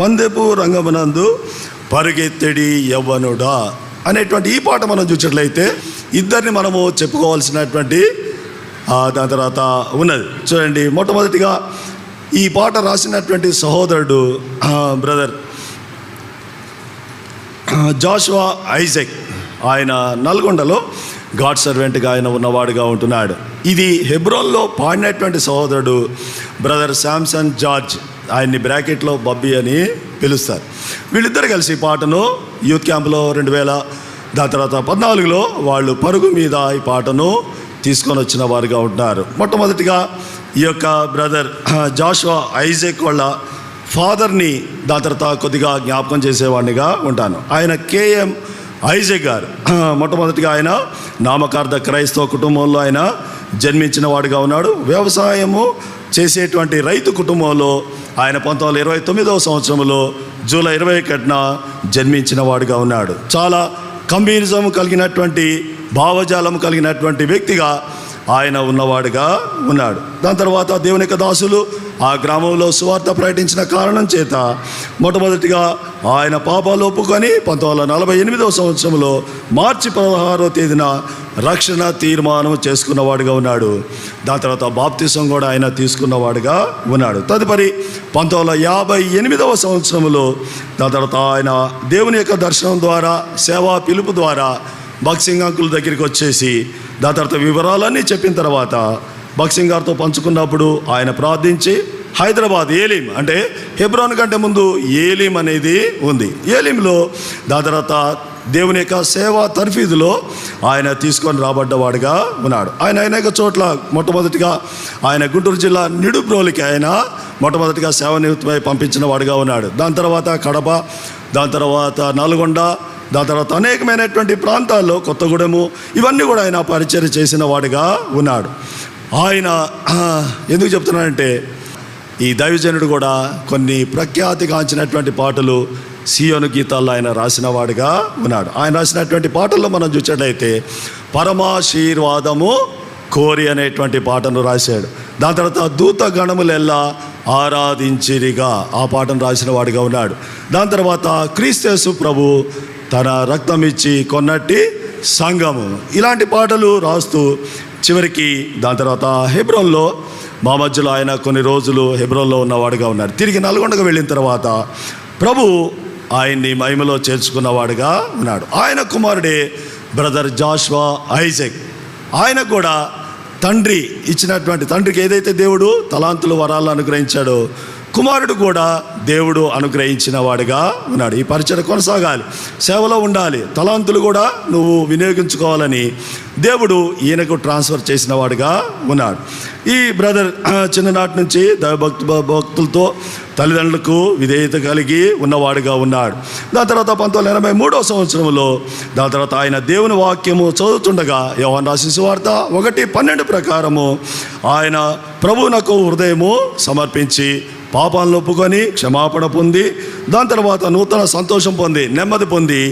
పందెపు రంగమునందు పరిగెత్తడి యవ్వనుడా అనేటువంటి ఈ పాట మనం చూసినట్లయితే ఇద్దరిని మనము చెప్పుకోవాల్సినటువంటి దాని తర్వాత ఉన్నది. చూడండి మొట్టమొదటిగా ఈ పాట రాసినటువంటి సహోదరుడు బ్రదర్ జాషువా ఐజెక్. ఆయన నల్గొండలో గాడ్ సర్వెంట్గా ఆయన ఉన్నవాడుగా ఉంటున్నాడు. ఇది హెబ్రోన్లో పాడినటువంటి సహోదరుడు బ్రదర్ శాంసన్ జార్జ్. ఆయన్ని బ్రాకెట్లో బబ్బీ అని పిలుస్తారు. వీళ్ళిద్దరు కలిసి పాటను యూత్ క్యాంప్లో రెండు వేల దాని తర్వాత పద్నాలుగులో వాళ్ళు పరుగు మీద ఈ పాటను తీసుకొని వచ్చిన వారుగా ఉంటున్నారు. మొట్టమొదటిగా ఈ యొక్క బ్రదర్ జాషువా ఐజెక్ వాళ్ళ ఫాదర్ని దాని తర్వాత కొద్దిగా జ్ఞాపకం చేసేవాడినిగా ఉంటాను. ఆయన కేఎం ఐజక్ గారు. మొట్టమొదటిగా ఆయన నామకార్థ క్రైస్తవ కుటుంబంలో ఆయన జన్మించిన వాడుగా ఉన్నాడు. వ్యవసాయము చేసేటువంటి రైతు కుటుంబంలో ఆయన పంతొమ్మిది వందల ఇరవై తొమ్మిదవ సంవత్సరంలో జూలై ఇరవై ఒకటిన జన్మించిన వాడుగా ఉన్నాడు. చాలా కమ్యూనిజం కలిగినటువంటి భావజాలం కలిగినటువంటి వ్యక్తిగా ఆయన ఉన్నవాడుగా ఉన్నాడు. దాని తర్వాత దేవుని యొక్క దాసులు ఆ గ్రామంలో సువార్త ప్రకటించిన కారణం చేత మొట్టమొదటిగా ఆయన పాపాలు ఒప్పుకొని పంతొమ్మిది వందల నలభై ఎనిమిదవ సంవత్సరంలో మార్చి పదహారో తేదీన రక్షణ తీర్మానం చేసుకున్నవాడుగా ఉన్నాడు. దాని తర్వాత బాప్తిసం కూడా ఆయన తీసుకున్నవాడుగా ఉన్నాడు. తదుపరి పంతొమ్మిది వందల యాభై ఎనిమిదవ సంవత్సరంలో దాని తర్వాత ఆయన దేవుని యొక్క దర్శనం ద్వారా సేవా పిలుపు ద్వారా బక్సింగ్ అంకుల దగ్గరికి వచ్చేసి దాని తర్వాత వివరాలన్నీ చెప్పిన తర్వాత బక్సింగ్ గారితో పంచుకున్నప్పుడు ఆయన ప్రార్థించి హైదరాబాద్ ఏలీం అంటే హెబ్రోన్ కంటే ముందు ఏలీం అనేది ఉంది. ఏలీంలో దాని తర్వాత దేవుని యొక్క సేవా తర్ఫీదులో ఆయన తీసుకొని రాబడ్డవాడుగా ఉన్నాడు. ఆయన అనేక చోట్ల మొట్టమొదటిగా ఆయన గుంటూరు జిల్లా నిడుప్రోలికి ఆయన మొట్టమొదటిగా సేవ నిమిత్తమై పంపించిన వాడుగా ఉన్నాడు. దాని తర్వాత కడప దాని తర్వాత నల్గొండ దాని తర్వాత అనేకమైనటువంటి ప్రాంతాల్లో కొత్తగూడెము ఇవన్నీ కూడా ఆయన పరిచయం చేసిన వాడిగా ఉన్నాడు. ఆయన ఎందుకు చెప్తున్నానంటే ఈ దైవజనుడు కూడా కొన్ని ప్రఖ్యాతిగాంచినటువంటి పాటలు సియోను గీతాల్లో ఆయన రాసినవాడుగా ఉన్నాడు. ఆయన రాసినటువంటి పాటల్లో మనం చూసినట్లయితే పరమాశీర్వాదము కోరి అనేటువంటి పాటను రాశాడు. దాని తర్వాత దూత గణములెల్లా ఆరాధించిరిగా ఆ పాటను రాసిన వాడిగా ఉన్నాడు. దాని తర్వాత క్రీస్తేసు ప్రభు తన రక్తం ఇచ్చి కొన్నట్టి సంఘము. ఇలాంటి పాటలు రాస్తూ చివరికి దాని తర్వాత హెబ్రోన్లో మా మధ్యలో ఆయన కొన్ని రోజులు హెబ్రోన్లో ఉన్నవాడుగా ఉన్నారు. తిరిగి నల్గొండకు వెళ్ళిన తర్వాత ప్రభు ఆయన్ని మహిమలో చేర్చుకున్నవాడుగా ఉన్నాడు. ఆయన కుమారుడే బ్రదర్ జాష్వా ఐజెక్. ఆయన కూడా తండ్రి ఇచ్చినటువంటి తండ్రికి ఏదైతే దేవుడు తలాంతులు వరాలను అనుగ్రహించాడో కుమారుడు కూడా దేవుడు అనుగ్రహించిన వాడిగా ఉన్నాడు. ఈ పరిచయం కొనసాగాలి. సేవలో ఉండాలి. తలాంతులు కూడా నువ్వు వినియోగించుకోవాలని దేవుడు ఈయనకు ట్రాన్స్ఫర్ చేసిన వాడుగా ఉన్నాడు. ఈ బ్రదర్ చిన్ననాటి నుంచి దైవభక్తు భక్తులతో తల్లిదండ్రులకు విధేయత కలిగి ఉన్నవాడుగా ఉన్నాడు. దాని తర్వాత పంతొమ్మిది ఎనభై మూడో సంవత్సరంలో దాని తర్వాత ఆయన దేవుని వాక్యము చదువుతుండగా యోహన్ రాసిన వార్త ఒకటి పన్నెండు ప్రకారము ఆయన ప్రభువునకు హృదయము సమర్పించి పాపాలను ఒప్పుకొని క్షమాపణ పొంది దాని తర్వాత నూతన సంతోషం పొంది నెమ్మది పొంది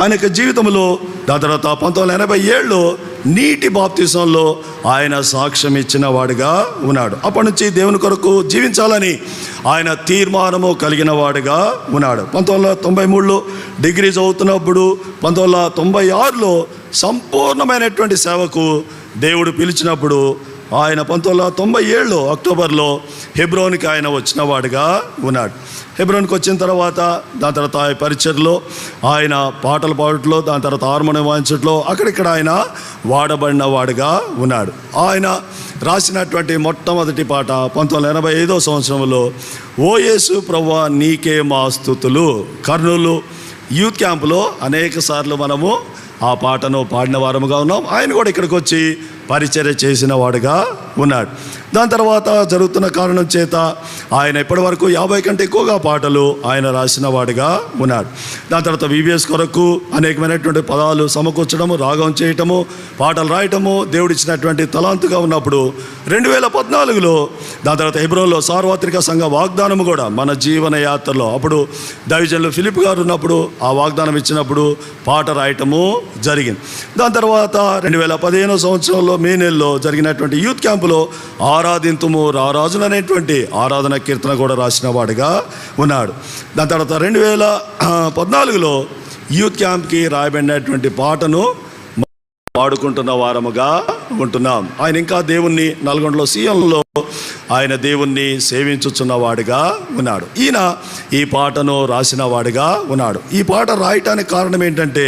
ఆయన యొక్క జీవితంలో దాని తర్వాత పంతొమ్మిది వందల ఎనభై ఏళ్ళు నీటి బాప్తిసంలో ఆయన సాక్ష్యం ఇచ్చిన వాడిగా ఉన్నాడు. అప్పటి నుంచి దేవుని కొరకు జీవించాలని ఆయన తీర్మానము కలిగిన వాడిగా ఉన్నాడు. పంతొమ్మిది వందల తొంభై మూడులో డిగ్రీ చదువుతున్నప్పుడు పంతొమ్మిది వందల తొంభై ఆరులో సంపూర్ణమైనటువంటి సేవకు దేవుడు పిలిచినప్పుడు ఆయన పంతొమ్మిది వందల తొంభై ఏళ్ళు అక్టోబర్లో హెబ్రోన్కి ఆయన వచ్చినవాడుగా ఉన్నాడు. హెబ్రోన్కి వచ్చిన తర్వాత దాని తర్వాత ఆయన పరిచయలో ఆయన పాటలు పాడటంలో దాని తర్వాత హార్మోనియం వాయించట్లో అక్కడిక్కడ ఆయన వాడబడిన వాడుగా ఉన్నాడు. ఆయన రాసినటువంటి మొట్టమొదటి పాట పంతొమ్మిది వందల ఎనభై ఐదో సంవత్సరంలో ఓయేసు ప్రవ్వా నీకే మా స్థుతులు. కర్నూలు యూత్ క్యాంపులో అనేక సార్లు మనము ఆ పాటను పాడిన వారముగా ఉన్నాం. ఆయన కూడా ఇక్కడికి వచ్చి పరిచర్య చేసిన వాడుగా ఉన్నాడు. దాని తర్వాత జరుగుతున్న కారణం చేత ఆయన ఇప్పటి వరకు యాభై కంటే ఎక్కువగా పాటలు ఆయన రాసిన వాడుగా ఉన్నాడు. దాని తర్వాత వివిఎస్ కొరకు అనేకమైనటువంటి పదాలు సమకూర్చడము రాగం చేయటము పాటలు రాయటము దేవుడిచ్చినటువంటి తలాంతుగా ఉన్నప్పుడు రెండు వేల పద్నాలుగులో దాని తర్వాత హెబ్రోన్లో సార్వత్రిక సంఘ వాగ్దానము కూడా మన జీవన యాత్రలో అప్పుడు దైవజన్లు ఫిలిప్ గారు ఉన్నప్పుడు ఆ వాగ్దానం ఇచ్చినప్పుడు పాట రాయటము జరిగింది. దాని తర్వాత రెండు వేల పదిహేనో సంవత్సరంలో మే నెలలో జరిగినటువంటి యూత్ క్యాంపులో ఆరాధింతుము రారాజులు అనేటువంటి ఆరాధన కీర్తన కూడా రాసిన వాడిగా ఉన్నాడు. దాని తర్వాత రెండు వేల పద్నాలుగులో యూత్ క్యాంప్కి రాయబడినటువంటి పాటను పాడుకుంటున్న వారముగా ఉంటున్నాం. ఆయన ఇంకా దేవుణ్ణి నల్గొండలో సీఎంలో ఆయన దేవుణ్ణి సేవించుచున్నవాడుగా ఉన్నాడు. ఈయన ఈ పాటను రాసిన వాడిగా ఉన్నాడు. ఈ పాట రాయటానికి కారణం ఏంటంటే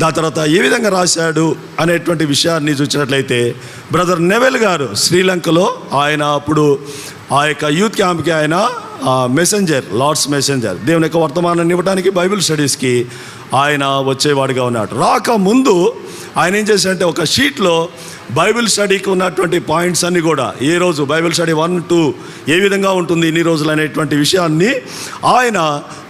దాని తర్వాత ఏ విధంగా రాశాడు అనేటువంటి విషయాన్ని చూసినట్లయితే బ్రదర్ నెవెల్ గారు శ్రీలంకలో ఆయన అప్పుడు ఆ యొక్క యూత్ క్యాంప్కి ఆయన మెసెంజర్ లార్డ్స్ మెసెంజర్ దేవుని యొక్క వర్తమానాన్ని ఇవ్వడానికి బైబిల్ స్టడీస్కి ఆయన వచ్చేవాడిగా ఉన్నాడు. రాక ముందు ఆయన ఏం చేశారంటే ఒక షీట్లో బైబిల్ స్టడీకి ఉన్నటువంటి పాయింట్స్ అన్నీ కూడా ఏ రోజు బైబిల్ స్టడీ వన్ టూ ఏ విధంగా ఉంటుంది ఇన్ని రోజులు అనేటువంటి విషయాన్ని ఆయన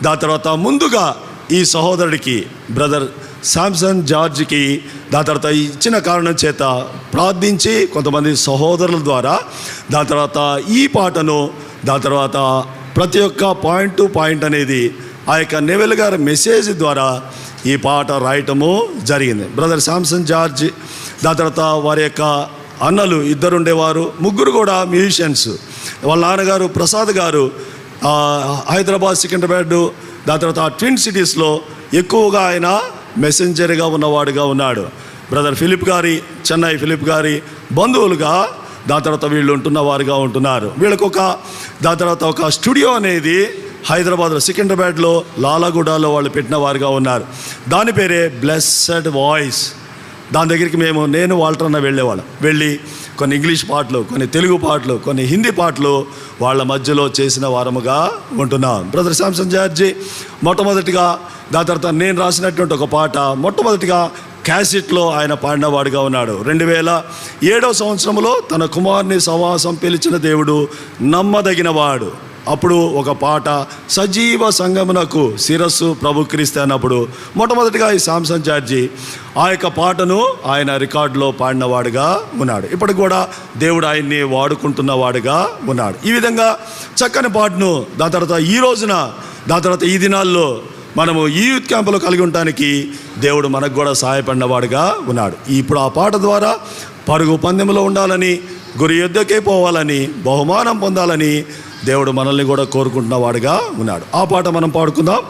దాని తర్వాత ముందుగా ఈ సహోదరుడికి బ్రదర్ శాంసన్ జార్జ్కి దాని తర్వాత ఇచ్చిన కారణం చేత ప్రార్థించి కొంతమంది సహోదరుల ద్వారా దాని తర్వాత ఈ పాటను దాని తర్వాత ప్రతి ఒక్క పాయింట్ టు పాయింట్ అనేది ఆ యొక్క నెవెల్ గారి మెసేజ్ ద్వారా ఈ పాట రాయటము జరిగింది. బ్రదర్ శాంసన్ జార్జ్ దాని తర్వాత వారి యొక్క అన్నలు ఇద్దరు ఉండేవారు ముగ్గురు కూడా మ్యూజిషియన్స్. వాళ్ళ నాన్నగారు ప్రసాద్ గారు హైదరాబాద్ సికింద్రాబాద్ దాని తర్వాత ట్విన్ సిటీస్లో ఎక్కువగా ఆయన మెసెంజర్గా ఉన్నవాడుగా ఉన్నాడు. బ్రదర్ ఫిలిప్ గారి చెన్నై ఫిలిప్ గారి బంధువులుగా దాని తర్వాత వీళ్ళు ఉంటున్న వారుగా ఉంటున్నారు. వీళ్ళకు ఒక దాని తర్వాత ఒక స్టూడియో అనేది హైదరాబాద్లో సికింద్రాబాద్లో లాలాగూడలో వాళ్ళు పెట్టిన వారుగా ఉన్నారు. దాని పేరే బ్లెస్సడ్ వాయిస్. దాని దగ్గరికి మేము నేను వాల్టర్ వెళ్ళేవాళ్ళం. వెళ్ళి కొన్ని ఇంగ్లీష్ పాటలు కొన్ని తెలుగు పాటలు కొన్ని హిందీ పాటలు వాళ్ళ మధ్యలో చేసిన వారముగా ఉంటున్నాం. బ్రదర్ శాంసన్ జార్జీ మొట్టమొదటిగా దాని తర్వాత నేను రాసినటువంటి ఒక పాట మొట్టమొదటిగా క్యాసెట్లో ఆయన పాడినవాడుగా ఉన్నాడు. రెండు వేల ఏడవ సంవత్సరంలో తన కుమార్ని సవాసం పిలిచిన దేవుడు నమ్మదగినవాడు. అప్పుడు ఒక పాట సజీవ సంగమునకు శిరస్సు ప్రభుక్రీస్తు అన్నప్పుడు మొట్టమొదటిగా ఈ సాంసన్ చార్జీ ఆ యొక్క పాటను ఆయన రికార్డులో పాడినవాడుగా ఉన్నాడు. ఇప్పటికి కూడా దేవుడు ఆయన్ని వాడుకుంటున్నవాడుగా ఉన్నాడు. ఈ విధంగా చక్కని పాటను దాని తర్వాత ఈ రోజున దాని తర్వాత ఈ దినాల్లో మనము ఈ యూత్ క్యాంపులో కలిగి ఉండటానికి దేవుడు మనకు కూడా సహాయపడినవాడుగా ఉన్నాడు. ఇప్పుడు ఆ పాట ద్వారా పరుగు పందెంలో ఉండాలని గురి యుద్ధకే పోవాలని బహుమానం పొందాలని దేవుడు మనల్ని కూడా కోరుకుంటున్నవాడుగా ఉన్నాడు. ఆ పాట మనం పాడుకుందాం.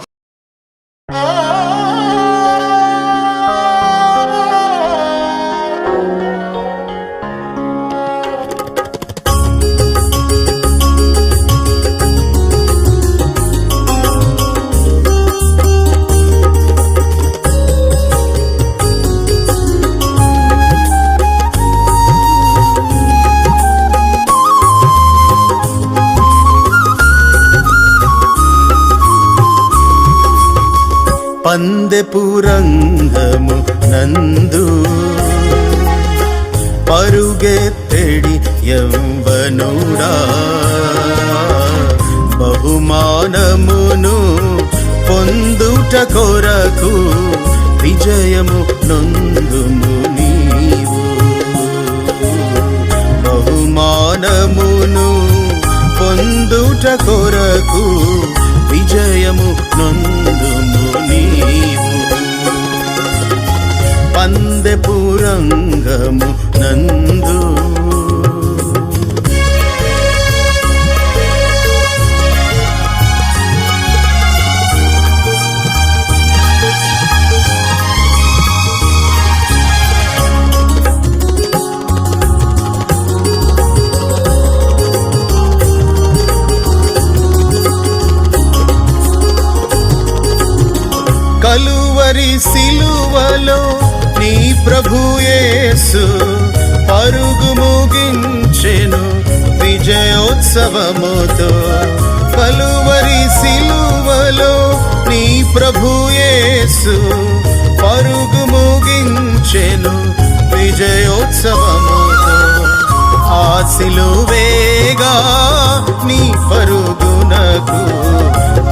పందెపురంగము నందు పరుగెత్తెడి యవ్వనుడా బహుమానమును పొందుట కొరకు విజయము నొందుము నీవు. బహుమానమును పొందుట కొరకు విజయము నొందుము పందెపురంగము నంద విజయోత్సవముతో పలువరి సిలువలో నీ ప్రభుయేసు పరుగు ముగించెను విజయోత్సవముతో. సిలువేగా నీ పరుగునకు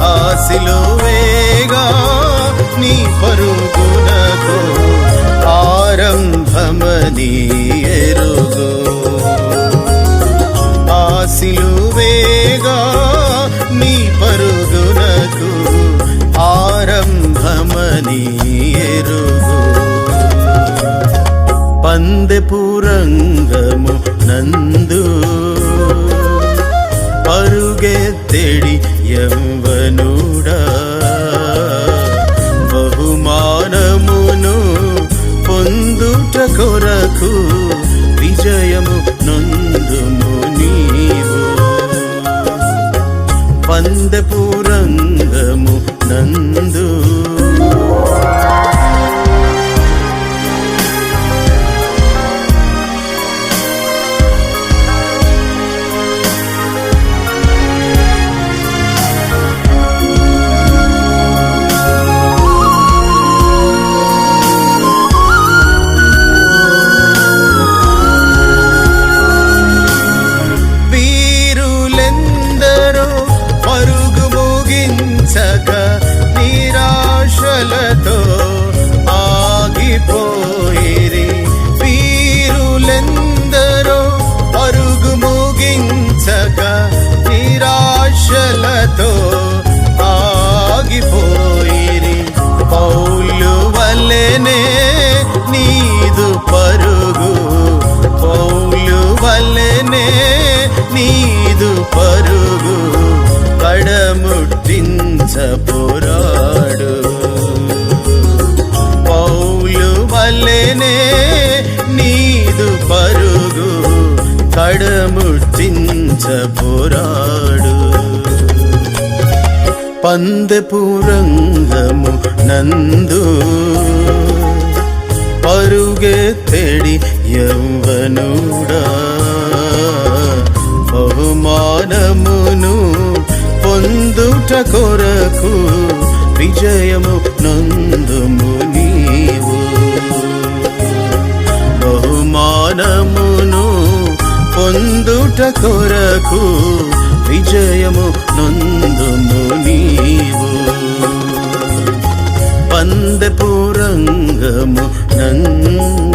ఆశిలువేగా నీ పరుగునకు ఆరంభమనీ నందు వల్లెనే నీదు పరుగు. పౌలు వల్లెనే నీదు పరుగు. కడముట్టించ పోరాడు పౌలు వల్లెనే నీదు పరుగు. కడముట్టించ పోరాడు పందెపురంగము నందు పరుగెత్తడి యౌవనుడా బహుమానమును పొందుట కొరకు విజయము నందుము నీవు. బహుమానమును పొందుట కొరకు విజయము నందుము నీవు. పందెపురంగము ஆனந்த